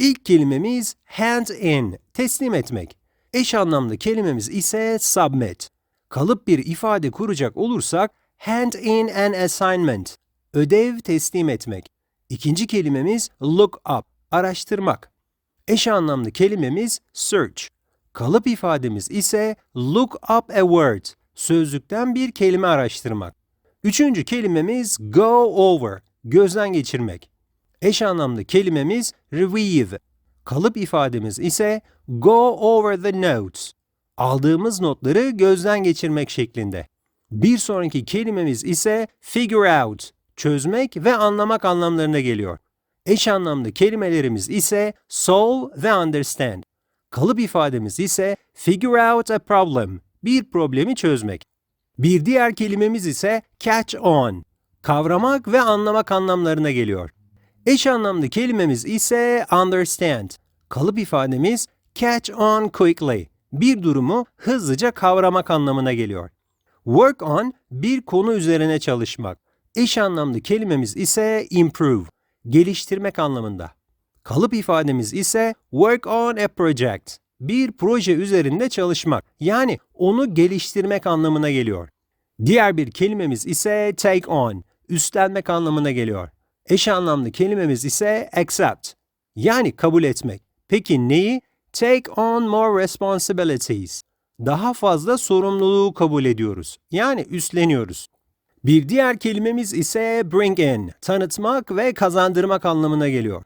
İlk kelimemiz hand in, teslim etmek. Eş anlamlı kelimemiz ise submit. Kalıp bir ifade kuracak olursak hand in an assignment, ödev teslim etmek. İkinci kelimemiz look up, araştırmak. Eş anlamlı kelimemiz search. Kalıp ifademiz ise look up a word, sözlükten bir kelime araştırmak. Üçüncü kelimemiz go over, gözden geçirmek. Eş anlamlı kelimemiz review. Kalıp ifademiz ise go over the notes. Aldığımız notları gözden geçirmek şeklinde. Bir sonraki kelimemiz ise figure out, çözmek ve anlamak anlamlarına geliyor. Eş anlamlı kelimelerimiz ise solve ve understand. Kalıp ifademiz ise figure out a problem, bir problemi çözmek. Bir diğer kelimemiz ise catch on, kavramak ve anlamak anlamlarına geliyor. Eş anlamlı kelimemiz ise understand. Kalıp ifademiz catch on quickly, bir durumu hızlıca kavramak anlamına geliyor. Work on, bir konu üzerine çalışmak. Eş anlamlı kelimemiz ise improve, geliştirmek anlamında. Kalıp ifademiz ise work on a project, bir proje üzerinde çalışmak, yani onu geliştirmek anlamına geliyor. Diğer bir kelimemiz ise take on, üstlenmek anlamına geliyor. Eş anlamlı kelimemiz ise accept, yani kabul etmek. Peki neyi? Take on more responsibilities. Daha fazla sorumluluğu kabul ediyoruz. Yani üstleniyoruz. Bir diğer kelimemiz ise bring in, tanıtmak ve kazandırmak anlamına geliyor.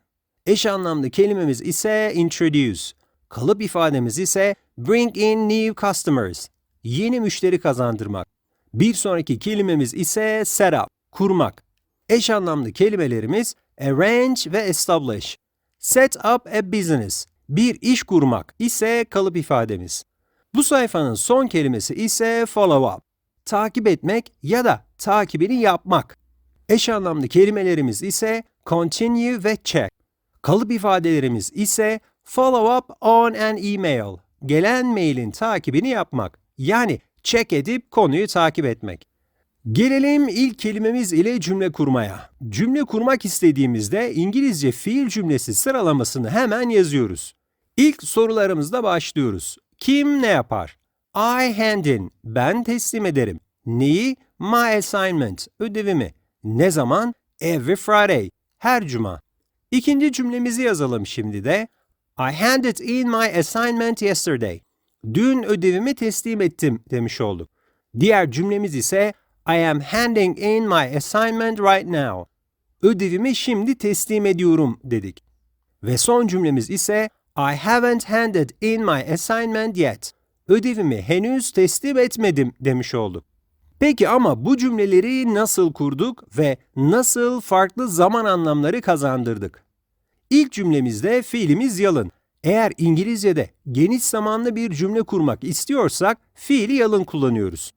Eş anlamlı kelimemiz ise introduce. Kalıp ifademiz ise bring in new customers, yeni müşteri kazandırmak. Bir sonraki kelimemiz ise set up, kurmak. Eş anlamlı kelimelerimiz arrange ve establish. Set up a business, bir iş kurmak ise kalıp ifademiz. Bu sayfanın son kelimesi ise follow up. Takip etmek ya da takibini yapmak. Eş anlamlı kelimelerimiz ise continue ve check. Kalıp ifadelerimiz ise follow up on an email. Gelen mailin takibini yapmak. Yani check edip konuyu takip etmek. Gelelim ilk kelimemiz ile cümle kurmaya. Cümle kurmak istediğimizde İngilizce fiil cümlesi sıralamasını hemen yazıyoruz. İlk sorularımızla başlıyoruz. Kim ne yapar? I hand in, ben teslim ederim. Neyi? My assignment, ödevimi. Ne zaman? Every Friday, her cuma. İkinci cümlemizi yazalım şimdi de. I handed in my assignment yesterday. Dün ödevimi teslim ettim demiş olduk. Diğer cümlemiz ise I am handing in my assignment right now. Ödevimi şimdi teslim ediyorum dedik. Ve son cümlemiz ise I haven't handed in my assignment yet. Ödevimi henüz teslim etmedim demiş olduk. Peki ama bu cümleleri nasıl kurduk ve nasıl farklı zaman anlamları kazandırdık? İlk cümlemizde fiilimiz yalın. Eğer İngilizce'de geniş zamanlı bir cümle kurmak istiyorsak fiili yalın kullanıyoruz.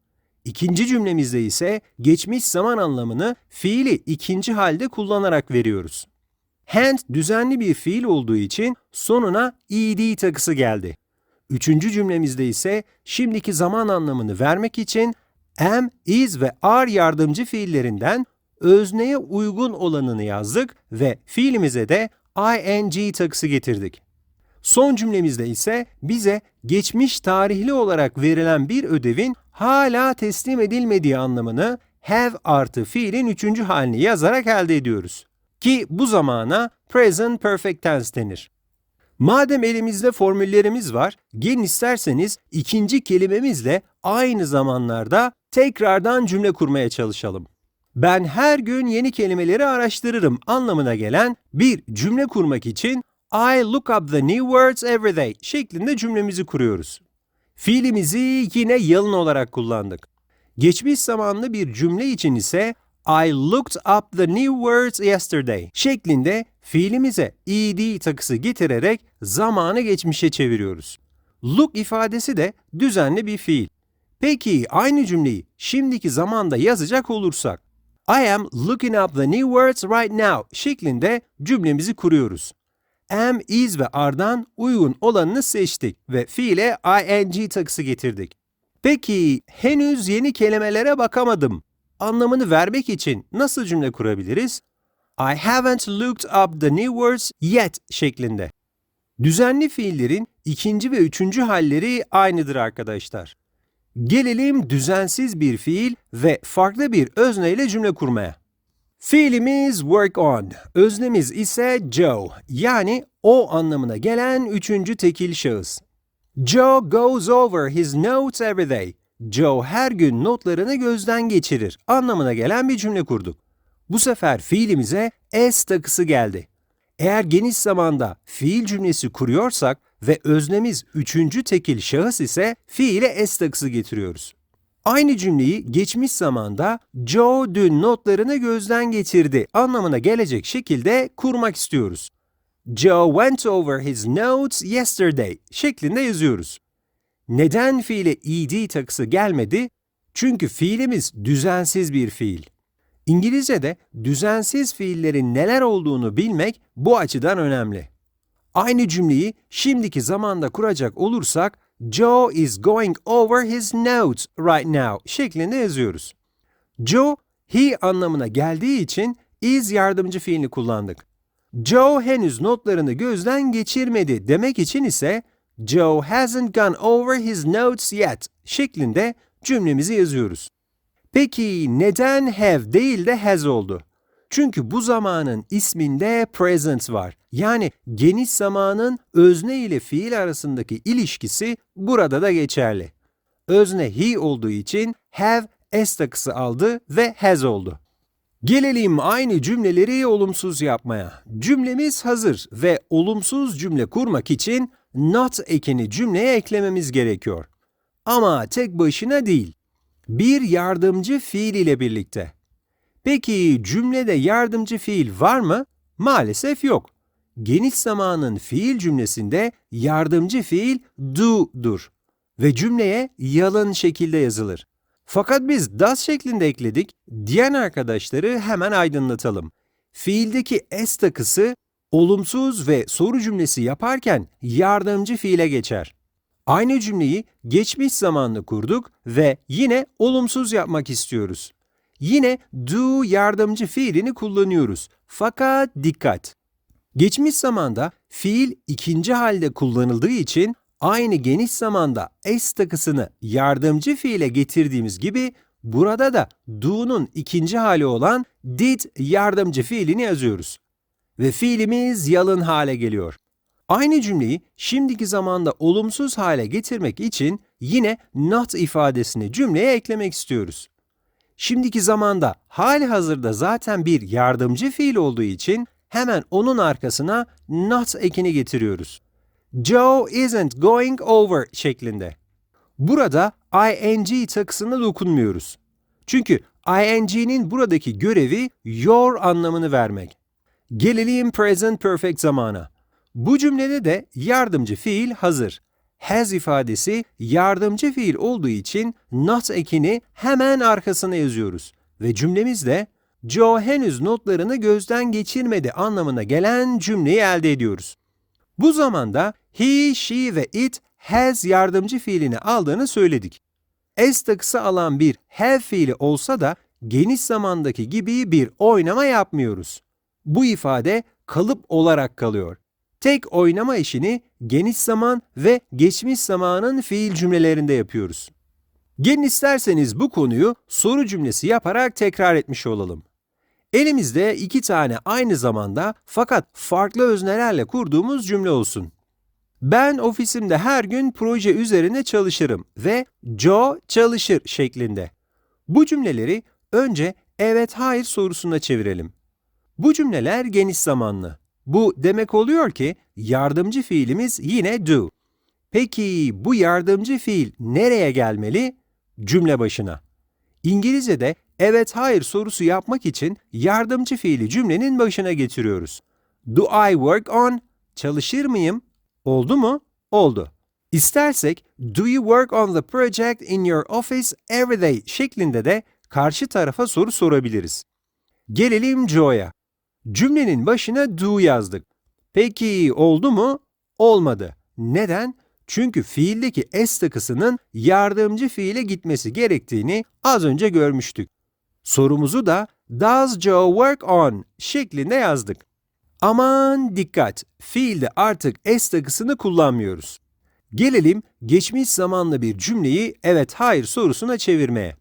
İkinci cümlemizde ise geçmiş zaman anlamını fiili ikinci halde kullanarak veriyoruz. Hand düzenli bir fiil olduğu için sonuna ed takısı geldi. Üçüncü cümlemizde ise şimdiki zaman anlamını vermek için am, is ve are yardımcı fiillerinden özneye uygun olanını yazdık ve fiilimize de ing takısı getirdik. Son cümlemizde ise bize geçmiş tarihli olarak verilen bir ödevin hala teslim edilmediği anlamını have artı fiilin üçüncü halini yazarak elde ediyoruz. Ki bu zamana present perfect tense denir. Madem elimizde formüllerimiz var, gelin isterseniz ikinci kelimemizle aynı zamanlarda tekrardan cümle kurmaya çalışalım. Ben her gün yeni kelimeleri araştırırım anlamına gelen bir cümle kurmak için I look up the new words every day şeklinde cümlemizi kuruyoruz. Fiilimizi yine yalın olarak kullandık. Geçmiş zamanlı bir cümle için ise I looked up the new words yesterday şeklinde fiilimize ed takısı getirerek zamanı geçmişe çeviriyoruz. Look ifadesi de düzenli bir fiil. Peki aynı cümleyi şimdiki zamanda yazacak olursak I am looking up the new words right now şeklinde cümlemizi kuruyoruz. Am, is ve are'dan uygun olanını seçtik ve fiile ing takısı getirdik. Peki henüz yeni kelimelere bakamadım anlamını vermek için nasıl cümle kurabiliriz? I haven't looked up the new words yet şeklinde. Düzenli fiillerin ikinci ve üçüncü halleri aynıdır arkadaşlar. Gelelim düzensiz bir fiil ve farklı bir özne ile cümle kurmaya. Fiilimiz work on, öznemiz ise Joe yani o anlamına gelen üçüncü tekil şahıs. Joe goes over his notes every day. Joe her gün notlarını gözden geçirir anlamına gelen bir cümle kurduk. Bu sefer fiilimize s takısı geldi. Eğer geniş zamanda fiil cümlesi kuruyorsak ve öznemiz üçüncü tekil şahıs ise fiile s takısı getiriyoruz. Aynı cümleyi geçmiş zamanda Joe dün notlarını gözden geçirdi anlamına gelecek şekilde kurmak istiyoruz. Joe went over his notes yesterday şeklinde yazıyoruz. Neden fiile ed takısı gelmedi? Çünkü fiilimiz düzensiz bir fiil. İngilizce'de düzensiz fiillerin neler olduğunu bilmek bu açıdan önemli. Aynı cümleyi şimdiki zamanda kuracak olursak Joe is going over his notes right now şeklinde yazıyoruz. Joe, he anlamına geldiği için is yardımcı fiilini kullandık. Joe henüz notlarını gözden geçirmedi demek için ise Joe hasn't gone over his notes yet şeklinde cümlemizi yazıyoruz. Peki neden have değil de has oldu? Çünkü bu zamanın isminde present var. Yani geniş zamanın özne ile fiil arasındaki ilişkisi burada da geçerli. Özne he olduğu için have s takısı aldı ve has oldu. Gelelim aynı cümleleri olumsuz yapmaya. Cümlemiz hazır ve olumsuz cümle kurmak için not ekini cümleye eklememiz gerekiyor. Ama tek başına değil. Bir yardımcı fiil ile birlikte. Peki cümlede yardımcı fiil var mı? Maalesef yok. Geniş zamanın fiil cümlesinde yardımcı fiil do'dur ve cümleye yalın şekilde yazılır. Fakat biz does şeklinde ekledik diyen arkadaşları hemen aydınlatalım. Fiildeki s takısı olumsuz ve soru cümlesi yaparken yardımcı fiile geçer. Aynı cümleyi geçmiş zamanlı kurduk ve yine olumsuz yapmak istiyoruz. Yine do yardımcı fiilini kullanıyoruz. Fakat dikkat! Geçmiş zamanda fiil ikinci halde kullanıldığı için aynı geniş zamanda s takısını yardımcı fiile getirdiğimiz gibi burada da do'nun ikinci hali olan did yardımcı fiilini yazıyoruz. Ve fiilimiz yalın hale geliyor. Aynı cümleyi şimdiki zamanda olumsuz hale getirmek için yine not ifadesini cümleye eklemek istiyoruz. Şimdiki zamanda hali hazırda zaten bir yardımcı fiil olduğu için hemen onun arkasına not ekini getiriyoruz. Joe isn't going over şeklinde. Burada ing takısına dokunmuyoruz. Çünkü ing'nin buradaki görevi your anlamını vermek. Gelelim present perfect zamana. Bu cümlede de yardımcı fiil hazır. Has ifadesi yardımcı fiil olduğu için not ekini hemen arkasına yazıyoruz. Ve cümlemizde Joe henüz notlarını gözden geçirmedi anlamına gelen cümleyi elde ediyoruz. Bu zamanda he, she ve it has yardımcı fiilini aldığını söyledik. S takısı alan bir have fiili olsa da geniş zamandaki gibi bir oynama yapmıyoruz. Bu ifade kalıp olarak kalıyor. Tek oynama işini geniş zaman ve geçmiş zamanın fiil cümlelerinde yapıyoruz. Gelin isterseniz bu konuyu soru cümlesi yaparak tekrar etmiş olalım. Elimizde iki tane aynı zamanda fakat farklı öznelerle kurduğumuz cümle olsun. Ben ofisimde her gün proje üzerine çalışırım ve Joe çalışır şeklinde. Bu cümleleri önce evet hayır sorusuna çevirelim. Bu cümleler geniş zamanlı. Bu demek oluyor ki yardımcı fiilimiz yine do. Peki bu yardımcı fiil nereye gelmeli? Cümle başına. İngilizce'de evet hayır sorusu yapmak için yardımcı fiili cümlenin başına getiriyoruz. Do I work on? Çalışır mıyım? Oldu mu? Oldu. İstersek do you work on the project in your office every day şeklinde de karşı tarafa soru sorabiliriz. Gelelim Joe'ya. Cümlenin başına do yazdık. Peki oldu mu? Olmadı. Neden? Çünkü fiildeki s takısının yardımcı fiile gitmesi gerektiğini az önce görmüştük. Sorumuzu da Does Joe work on şeklinde yazdık. Aman dikkat! Fiilde artık s takısını kullanmıyoruz. Gelelim geçmiş zamanlı bir cümleyi evet hayır sorusuna çevirmeye.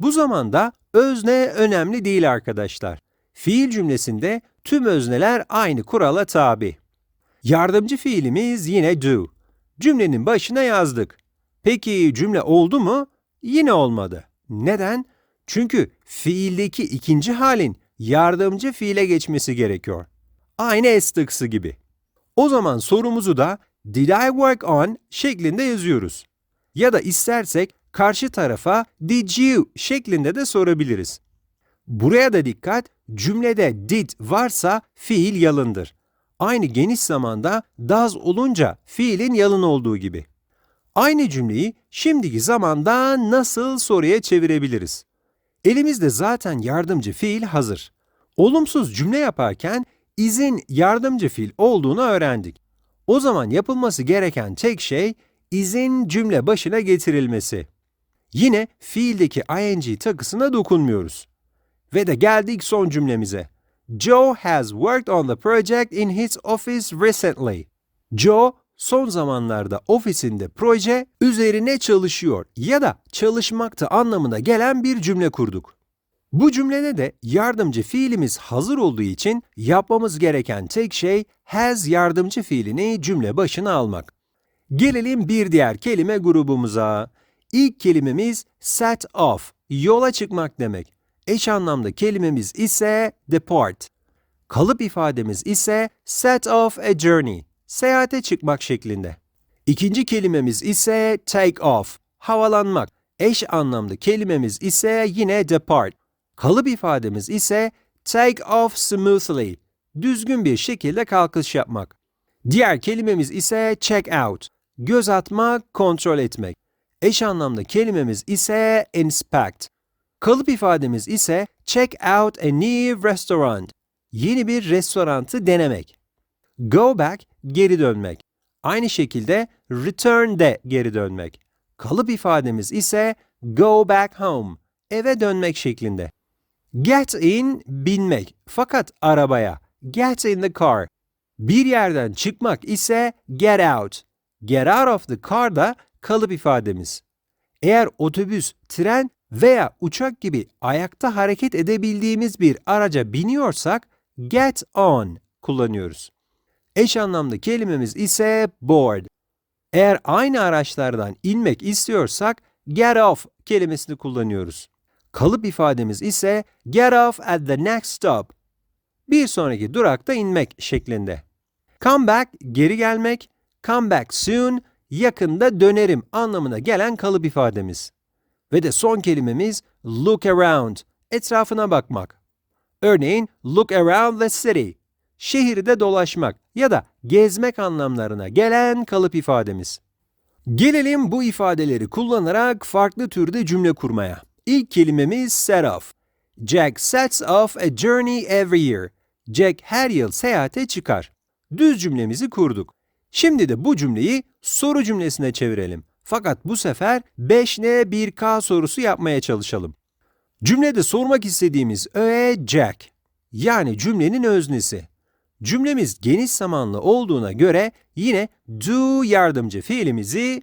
Bu zamanda özne önemli değil arkadaşlar. Fiil cümlesinde tüm özneler aynı kurala tabi. Yardımcı fiilimiz yine do. Cümlenin başına yazdık. Peki cümle oldu mu? Yine olmadı. Neden? Çünkü fiildeki ikinci halin yardımcı fiile geçmesi gerekiyor. Aynı s tıksı gibi. O zaman sorumuzu da did I work on şeklinde yazıyoruz. Ya da istersek karşı tarafa did you şeklinde de sorabiliriz. Buraya da dikkat, cümlede did varsa fiil yalındır. Aynı geniş zamanda does olunca fiilin yalın olduğu gibi. Aynı cümleyi şimdiki zamanda nasıl soruya çevirebiliriz? Elimizde zaten yardımcı fiil hazır. Olumsuz cümle yaparken izin yardımcı fiil olduğunu öğrendik. O zaman yapılması gereken tek şey izin cümle başına getirilmesi. Yine fiildeki ing takısına dokunmuyoruz. Ve de geldik son cümlemize. Joe has worked on the project in his office recently. Joe son zamanlarda ofisinde proje üzerine çalışıyor ya da çalışmakta anlamına gelen bir cümle kurduk. Bu cümlede de yardımcı fiilimiz hazır olduğu için yapmamız gereken tek şey has yardımcı fiilini cümle başına almak. Gelelim bir diğer kelime grubumuza. İlk kelimemiz set off, yola çıkmak demek. Eş anlamda kelimemiz ise depart. Kalıp ifademiz ise set off a journey, seyahate çıkmak şeklinde. İkinci kelimemiz ise take off, havalanmak. Eş anlamda kelimemiz ise yine depart. Kalıp ifademiz ise take off smoothly, düzgün bir şekilde kalkış yapmak. Diğer kelimemiz ise check out, göz atmak, kontrol etmek. Eş anlamda kelimemiz ise inspect. Kalıp ifademiz ise check out a new restaurant, yeni bir restorantı denemek. Go back, geri dönmek. Aynı şekilde return de geri dönmek. Kalıp ifademiz ise go back home, eve dönmek şeklinde. Get in, binmek. Fakat arabaya. Get in the car. Bir yerden çıkmak ise get out. Get out of the car da kalıp ifademiz. Eğer otobüs, tren veya uçak gibi ayakta hareket edebildiğimiz bir araca biniyorsak get on kullanıyoruz. Eş anlamda kelimemiz ise board. Eğer aynı araçlardan inmek istiyorsak get off kelimesini kullanıyoruz. Kalıp ifademiz ise get off at the next stop. Bir sonraki durakta inmek şeklinde. Come back geri gelmek, come back soon yakında dönerim anlamına gelen kalıp ifademiz. Ve de son kelimemiz look around, etrafına bakmak. Örneğin look around the city, şehirde dolaşmak ya da gezmek anlamlarına gelen kalıp ifademiz. Gelelim bu ifadeleri kullanarak farklı türde cümle kurmaya. İlk kelimemiz set off. Jack sets off a journey every year. Jack her yıl seyahate çıkar. Düz cümlemizi kurduk. Şimdi de bu cümleyi soru cümlesine çevirelim. Fakat bu sefer 5N 1K sorusu yapmaya çalışalım. Cümlede sormak istediğimiz öğe Jack. Yani cümlenin öznesi. Cümlemiz geniş zamanlı olduğuna göre yine do yardımcı fiilimizi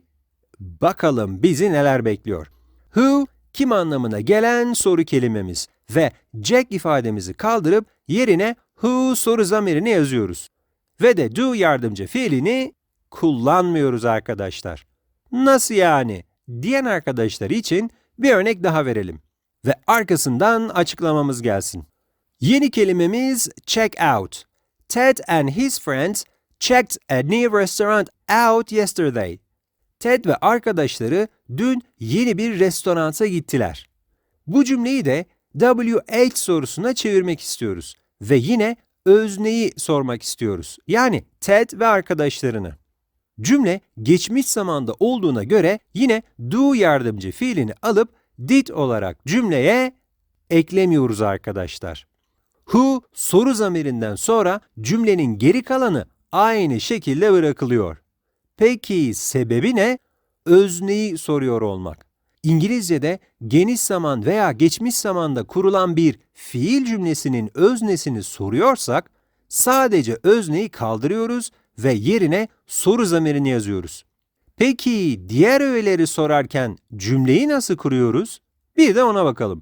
bakalım bizi neler bekliyor. Who kim anlamına gelen soru kelimemiz ve Jack ifademizi kaldırıp yerine who soru zamirini yazıyoruz. Ve de do yardımcı fiilini kullanmıyoruz arkadaşlar. Nasıl yani? Diyen arkadaşlar için bir örnek daha verelim. Ve arkasından açıklamamız gelsin. Yeni kelimemiz check out. Ted and his friends checked a new restaurant out yesterday. Ted ve arkadaşları dün yeni bir restoranta gittiler. Bu cümleyi de WH sorusuna çevirmek istiyoruz ve yine özneyi sormak istiyoruz. Yani Ted ve arkadaşlarını. Cümle geçmiş zamanda olduğuna göre yine do yardımcı fiilini alıp did olarak cümleye eklemiyoruz arkadaşlar. Who soru zamirinden sonra cümlenin geri kalanı aynı şekilde bırakılıyor. Peki sebebi ne? Özneyi soruyor olmak. İngilizce'de geniş zaman veya geçmiş zamanda kurulan bir fiil cümlesinin öznesini soruyorsak, sadece özneyi kaldırıyoruz ve yerine soru zamirini yazıyoruz. Peki diğer öğeleri sorarken cümleyi nasıl kuruyoruz? Bir de ona bakalım.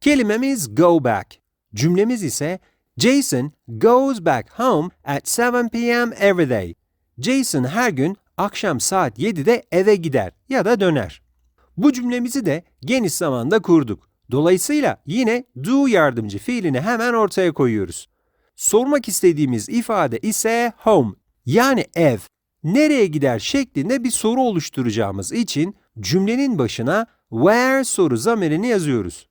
Kelimemiz go back. Cümlemiz ise Jason goes back home at 7 p.m. every day. Jason her gün akşam saat 7'de eve gider ya da döner. Bu cümlemizi de geniş zamanda kurduk. Dolayısıyla yine do yardımcı fiilini hemen ortaya koyuyoruz. Sormak istediğimiz ifade ise home yani ev. Nereye gider şeklinde bir soru oluşturacağımız için cümlenin başına where soru zamirini yazıyoruz.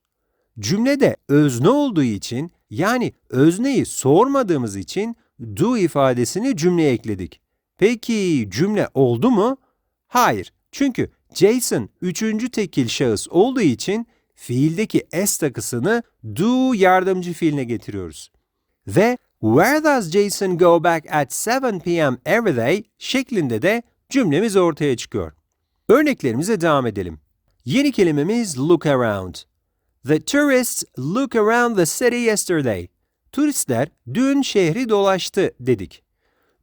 Cümlede özne olduğu için yani özneyi sormadığımız için do ifadesini cümleye ekledik. Peki cümle oldu mu? Hayır. Çünkü Jason üçüncü tekil şahıs olduğu için fiildeki s takısını do yardımcı fiiline getiriyoruz. Ve Where does Jason go back at 7 p.m. every day şeklinde de cümlemiz ortaya çıkıyor. Örneklerimize devam edelim. Yeni kelimemiz look around. The tourists look around the city yesterday. Turistler dün şehri dolaştı dedik.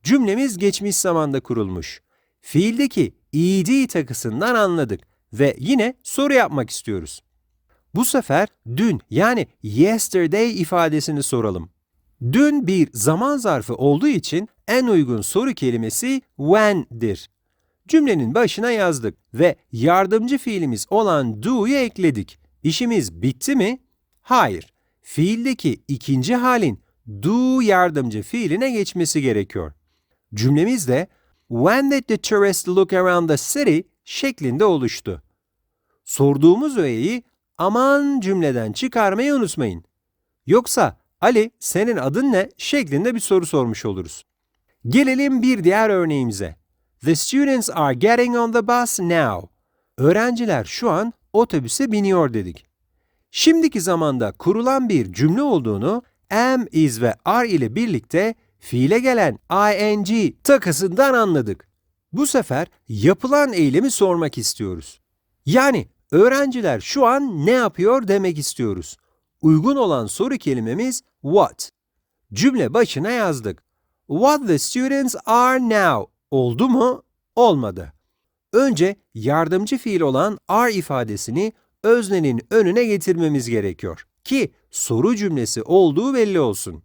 Cümlemiz geçmiş zamanda kurulmuş. Fiildeki ed takısından anladık ve yine soru yapmak istiyoruz. Bu sefer dün yani yesterday ifadesini soralım. Dün bir zaman zarfı olduğu için en uygun soru kelimesi when'dir. Cümlenin başına yazdık ve yardımcı fiilimiz olan do'yu ekledik. İşimiz bitti mi? Hayır. Fiildeki ikinci halin do yardımcı fiiline geçmesi gerekiyor. Cümlemiz de When did the tourists look around the city şeklinde oluştu. Sorduğumuz öğeyi aman cümleden çıkarmayı unutmayın. Yoksa Ali senin adın ne şeklinde bir soru sormuş oluruz. Gelelim bir diğer örneğimize. The students are getting on the bus now. Öğrenciler şu an otobüse biniyor dedik. Şimdiki zamanda kurulan bir cümle olduğunu am, is ve are ile birlikte fiile gelen ing takısından anladık. Bu sefer yapılan eylemi sormak istiyoruz. Yani öğrenciler şu an ne yapıyor demek istiyoruz. Uygun olan soru kelimemiz what. Cümle başına yazdık. What the students are now. Oldu mu? Olmadı. Önce yardımcı fiil olan are ifadesini öznenin önüne getirmemiz gerekiyor ki soru cümlesi olduğu belli olsun.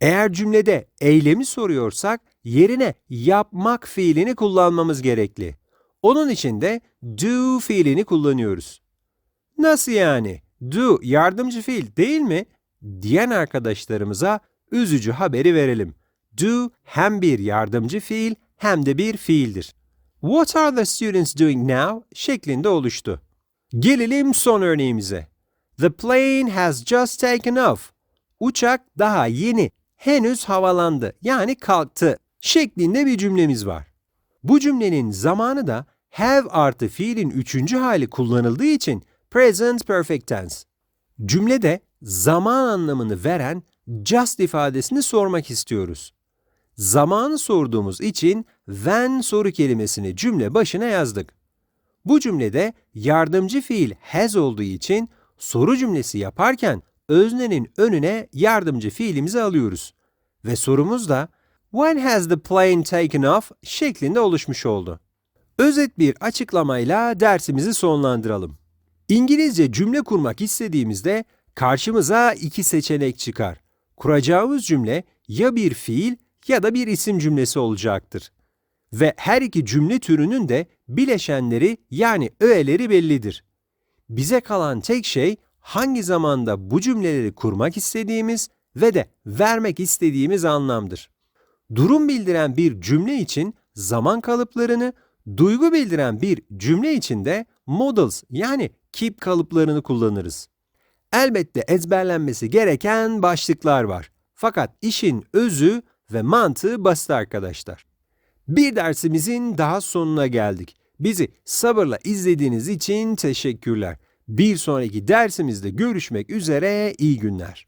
Eğer cümlede eylemi soruyorsak yerine yapmak fiilini kullanmamız gerekli. Onun için de do fiilini kullanıyoruz. Nasıl yani? Do yardımcı fiil değil mi? Diyen arkadaşlarımıza üzücü haberi verelim. Do hem bir yardımcı fiil hem de bir fiildir. What are the students doing now şeklinde oluştu. Gelelim son örneğimize. The plane has just taken off. Uçak daha yeni, henüz havalandı yani kalktı şeklinde bir cümlemiz var. Bu cümlenin zamanı da have artı fiilin üçüncü hali kullanıldığı için present perfect tense. Cümlede zaman anlamını veren just ifadesini sormak istiyoruz. Zamanı sorduğumuz için when soru kelimesini cümle başına yazdık. Bu cümlede yardımcı fiil has olduğu için soru cümlesi yaparken öznenin önüne yardımcı fiilimizi alıyoruz. Ve sorumuz da When has the plane taken off şeklinde oluşmuş oldu. Özet bir açıklamayla dersimizi sonlandıralım. İngilizce cümle kurmak istediğimizde karşımıza iki seçenek çıkar. Kuracağımız cümle ya bir fiil ya da bir isim cümlesi olacaktır. Ve her iki cümle türünün de bileşenleri yani öğeleri bellidir. Bize kalan tek şey hangi zamanda bu cümleleri kurmak istediğimiz ve de vermek istediğimiz anlamdır. Durum bildiren bir cümle için zaman kalıplarını, duygu bildiren bir cümle için de modals yani keep kalıplarını kullanırız. Elbette ezberlenmesi gereken başlıklar var. Fakat işin özü ve mantığı basit arkadaşlar. Bir dersimizin daha sonuna geldik. Bizi sabırla izlediğiniz için teşekkürler. Bir sonraki dersimizde görüşmek üzere iyi günler.